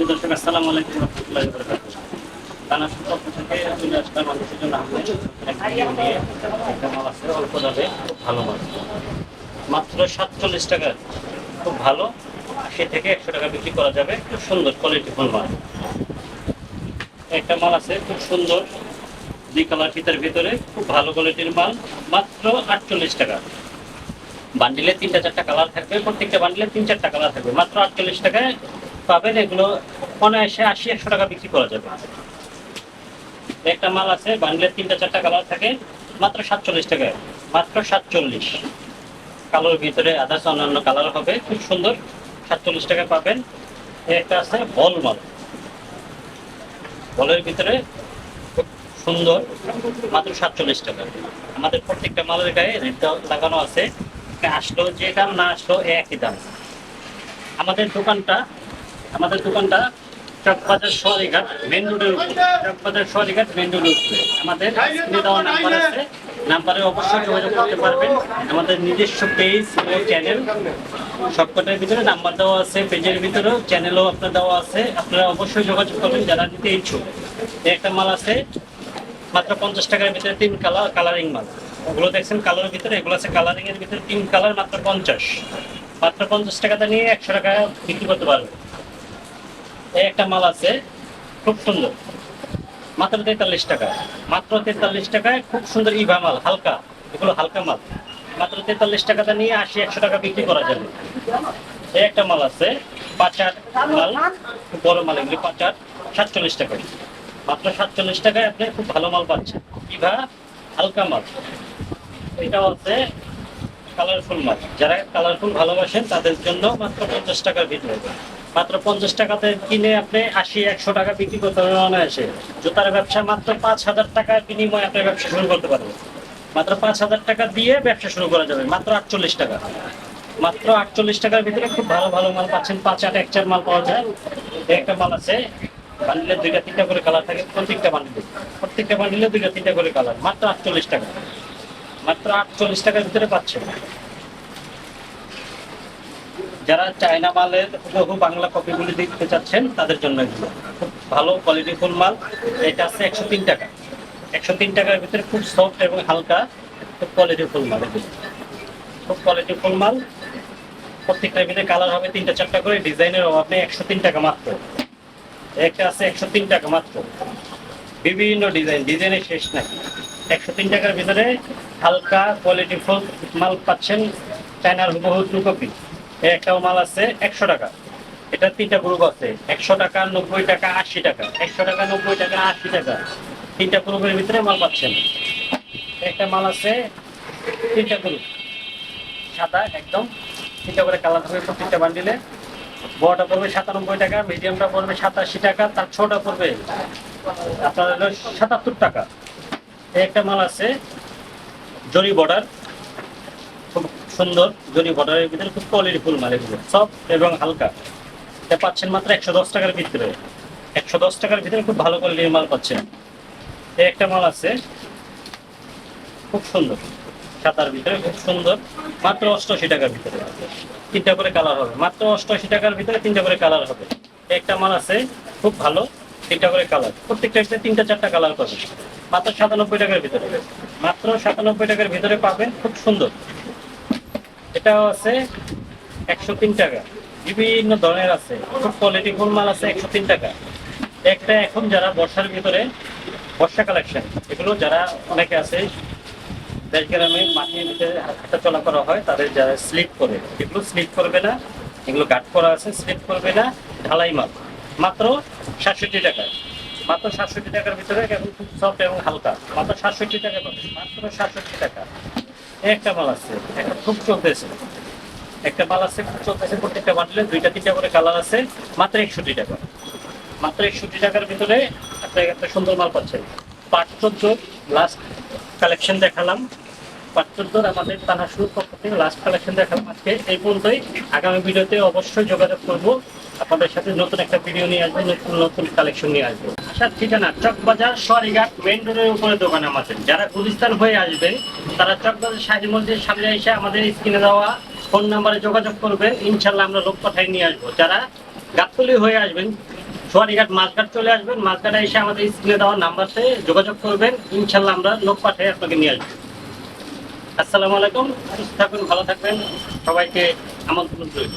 দর্শক আলাইকুম রহমতুল্লাহি থেকে আসলাম মানুষের জন্য একটা মাল আছে অল্প দামে খুব ভালো মাত্র সাতচল্লিশ টাকা খুব ভালো থেকে একশো টাকা বিক্রি করা যাবে খুব সুন্দর কোয়ালিটি মাল একটা মাল আছে খুব সুন্দর দুই কালার ফিতার ভিতরে খুব ভালো কোয়ালিটির মাল মাত্র আটচল্লিশ টাকা বান্ডিলে তিনটা চারটা কালার থাকবে প্রত্যেকটা বান্ডিলে তিন চারটা কালার থাকবে মাত্র আটচল্লিশ টাকায় পাবেন, এগুলো অনায়াসে আশি, একশো টাকা বিক্রি করা যাবে। একটা মাল আছে, বান্ডিলের তিনটা, চারটা কালার থাকে, মাত্র সাতচল্লিশ টাকায়। মাত্র সাতচল্লিশ। কালোর ভিতরে আদার্স অন্যান্য কালার হবে, খুব সুন্দর, সাতচল্লিশ টাকা পাবেন। একটা আছে বল মাল। বলের ভিতরে সুন্দর, মাত্র সাতচল্লিশ টাকা। আমাদের প্রত্যেকটা মালের গায়ে রেট লাগানো আছে। আসলো যে দাম, না আসলো একই দাম। আমাদের দোকানটা আমাদের দোকানটা চকবাজার সোয়ারিঘাট মেন রোডের উপরে। চকবাজার সোয়ারিঘাট মেন রোডের উপরে। আমাদের দেওয়া নাম্বার আছে। নাম্বারে অবশ্যই যোগাযোগ করতে পারবেন। আমাদের নিজস্ব পেজ ও চ্যানেল সবকটার ভিতরে নাম্বার দেওয়া আছে পেজের ভিতরেও চ্যানেলও আপনার দেওয়া আছে। আপনারা অবশ্যই যোগাযোগ করবেন, যারা নিতে ইচ্ছুক। একটা মাল আছে, মাত্র পঞ্চাশ টাকার ভিতরে তিন কালার কালারিং মাল। ওগুলো দেখছেন কালারের ভিতরে, এগুলো আছে কালারিং এর ভিতরে তিন কালার, মাত্র পঞ্চাশ। মাত্র পঞ্চাশ টাকাটা নিয়ে একশো টাকা বিক্রি করতে পারবে এই একটা মাল আছে, খুব সুন্দর। মাত্র তেতাল্লিশ টাকা। মাত্র তেতাল্লিশ টাকায় খুব সুন্দর ইভা মাল, হালকা। এগুলো হালকা মাল। মাত্র তেতাল্লিশ টাকাটা নিয়ে আশি একশো টাকা বিক্রি করা যাবে। এই একটা মাল আছে, পাচার মাল বড় মাল এগুলি, পাচার, সাতচল্লিশ টাকা। মাত্র সাতচল্লিশ টাকায় আপনি খুব ভালো মাল পাচ্ছেন। ইভা হালকা মাল। এটা হচ্ছে কালারফুল মাল। যারা কালারফুল ভালোবাসেন, তাদের জন্য মাত্র পঞ্চাশ টাকার ভিতরে। মাত্র পঞ্চাশ টাকাতে কিনে আপনি আশি, একশো টাকা বিক্রি করতে পারবেন অনায়াসে। জুতার ব্যবসা মাত্র পাঁচ হাজার টাকার বিনিময়ে আপনি ব্যবসা শুরু করতে পারবেন। মাত্র পাঁচ হাজার টাকা দিয়ে ব্যবসা শুরু করা যাবে, মাত্র আটচল্লিশ টাকা। মাত্র আটচল্লিশ টাকার ভিতরে খুব ভালো ভালো মাল পাচ্ছেন। পাঁচ আট এক চার মাল পাওয়া যায়। একটা মাল আছে বান্ডিলে দুইটা, তিনটা করে কালার থাকে, প্রত্যেকটা বান্ডিলে প্রত্যেকটা বান্ডিলে দুইটা, তিনটা করে কালার মাত্র আটচল্লিশ টাকা। মাত্র আটচল্লিশ টাকার ভিতরে পাচ্ছেন। যারা চায়না মালের বহু বাংলা কপিগুলি দেখতে চাচ্ছেন, তাদের জন্য এগুলো। খুব ভালো কোয়ালিটি ফুল মাল। এটা আছে একশো তিন টাকা। একশো তিন টাকার ভিতরে খুব সফট এবং হালকা খুব কোয়ালিটি ফুল মাল। খুব কোয়ালিটি ফুল মাল। প্রত্যেকটার ভিতরে কালার হবে তিনটা চারটা করে, ডিজাইনের অভাবে একশো তিন টাকা মাত্র। একটা আছে একশো তিন টাকা মাত্র। বিভিন্ন ডিজাইন, ডিজাইনের শেষ নাই। একশো তিন টাকার ভিতরে হালকা কোয়ালিটি ফুল মাল পাচ্ছেন চায়নার হুবহু টু কপি একটাও মাল আছে একশো টাকা। এটা তিনটা গ্রুপ আছে, একশো টাকা, নব্বই টাকা, আশি টাকা। একশো টাকা, নব্বই টাকা, আশি টাকা। তিনটা গ্রুপের ভিতরে মাল পাচ্ছেন। একটা মাল আছে, তিনটা গ্রুপ। সাদা, একদম। তিনটা করে কালার হবে প্রত্যেকটা বান্ডিলে। বড়টা পড়বে সাতানব্বই টাকা, মিডিয়ামটা পড়বে সাতাশি টাকা, তার ছোটা পড়বে আপনার হলো সাতাত্তর টাকা। একটা মাল আছে, জরি বর্ডার। সুন্দর, জরি বর্ডারের ভিতরে খুব কোয়ালিটি ফুল মাল এগুলো সব এবং হালকা। এটা পাচ্ছেন মাত্র একশো দশ টাকার ভিতরে। একশো দশ টাকার ভিতরে খুব ভালো কোয়ালিটির মাল পাচ্ছেন। এই একটা মাল আছে, খুব সুন্দর। সাতার ভিতরে খুব সুন্দর, মাত্র অষ্টআশি টাকার ভিতরে। তিনটা করে কালার হবে। মাত্র অষ্টআশি টাকার ভিতরে তিনটা করে কালার হবে। একটা মাল আছে, খুব ভালো, তিনটা করে কালার প্রত্যেকটা তিনটা চারটা কালার পাবেন। মাত্র সাতানব্বই টাকার ভিতরে। মাত্র সাতানব্বই টাকার ভিতরে পাবেন, খুব সুন্দর। এটাও আছে একশো তিন টাকা। বিভিন্ন ধরনের আছে। খুব কোয়ালিটি ফুল মাল আছে একশো তিন টাকা। একটা এখন যারা বর্ষার ভিতরে, বর্ষা কালেকশন এগুলো যারা অনেকে আছে, দেশ গ্রামে মাটির ভিতরে হাঁটা চলা করা হয়, তাদের যারা স্লিপ করে, এগুলো স্লিপ করবে না। এগুলো গার্ড করা আছে স্লিপ করবে না। ঢালাই মাল। মাত্র সাতষট্টি টাকা। মাত্র সাতষট্টি টাকার ভিতরে এখন খুব সফট এবং হালকা। মাত্র সাতষট্টি টাকা পাবে মাত্র সাতষট্টি টাকা। একটা মাল আছে, একটা খুব চলতেছে। একটা মাল আছে, খুব চলতেছে, প্রত্যেকটা বান্ডেলে দুইটা তিনটা করে কালার আছে, মাত্র একষট্টি টাকা। মাত্র একষট্টি টাকার ভিতরে আপনি একটা সুন্দর মাল পাচ্ছেন পাট চোদ্দ লাস্ট কালেকশন দেখালাম। আমাদের পক্ষ থেকে লাস্ট কালেকশন আজকে। এই পর্যন্তই। আগামী ভিডিওতে অবশ্যই যোগাযোগ করব। আপনাদের সাথে নতুন একটা ভিডিও নিয়ে আসব, নতুন নতুন কালেকশন নিয়ে আসব। আসার ঠিকানা চকবাজার সোয়ারিঘাট মেন রোডের উপরে দোকান আমাদের। যারা গুলিস্তান হয়ে আসবেন, তারা চকবাজার শাহী মসজিদের সামনে এসে আমাদের স্ক্রিনে দেওয়া ফোন নাম্বারে যোগাযোগ করবেন। ইনশাল্লাহ আমরা লোক পাঠাই নিয়ে আসব। যারা গাতলি হয়ে আসবেন সোয়ারিঘাট মাছঘাট চলে আসবেন, মাছঘাটে এসে আমাদের স্ক্রিনে দেওয়া নাম্বারতে যোগাযোগ করবেন। ইনশাল্লাহ আমরা লোক পাঠিয়ে আপনাকে নিয়ে আসব। আসসালামু আলাইকুম। সুস্থ থাকুন ভালো থাকবেন। সবাইকে আমন্ত্রণ রইল।